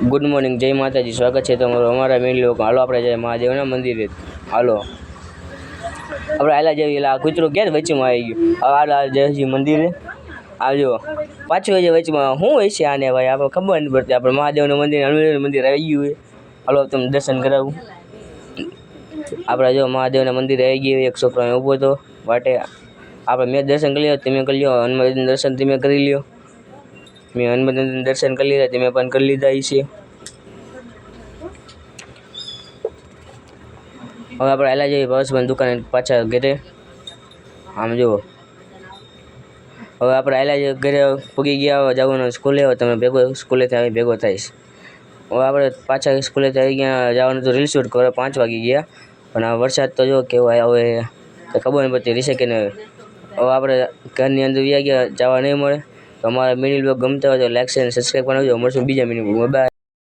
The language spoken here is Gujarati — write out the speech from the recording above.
ગુડ મોર્નિંગ જય માતાજી સ્વાગત છે તમારું અમારા મેન લોકો હાલો આપણે જઈએ મહાદેવના મંદિરે હાલો આપણે આલા જેવી આ કૂતરું ક્યારે વચમાં આવી ગયું હવે હાલા જયજી મંદિરે આવજો પાછું હજી વચમાં શું હોય છે આને ભાઈ આપણે ખબર નથી પડતી આપણે મહાદેવનું મંદિર હનુમાનનું મંદિર આવી ગયું હાલો તમને દર્શન કરાવું આપણે જો મહાદેવના મંદિરે આવી ગયું એક છોકરો ઊભો હતો. માટે આપણે મેં દર્શન કરી લ્યો, તમે કરી લ્યો. હનુમાન દર્શન તમે કરી લ્યો. મેં હનુમાનજીના દર્શન કરી લીધા તમે પણ કરી લીધા છે હવે આપણે હાલા જઈએ પાસવાન દુકાને પાછા ઘરે આમ જુઓ હવે આપણે હાલા જઈએ ઘરે પૂગી ગયા હવે જવાનું સ્કૂલે હવે તમે ભેગો સ્કૂલેથી આવી ભેગો થઈશ હવે આપણે પાછા સ્કૂલેથી આવી ગયા જવાનું તો રીલ શૂટ કરવા પાંચ વાગી ગયા પણ આ વરસાદ તો જો કેવો આવ્યો હવે કંઈ ખબર નહીં પડતી રીસે કે નહીં હવે આપણે ઘરની અંદર વ્યા ગયા જવા નહીં મળે તો અમારા મિની બ્લોગ ગમતા હોય તો લાઈક શેર અને સબસ્ક્રાઈબ બનાવજો મળશું બીજા મિની બ્લોગમાં બાય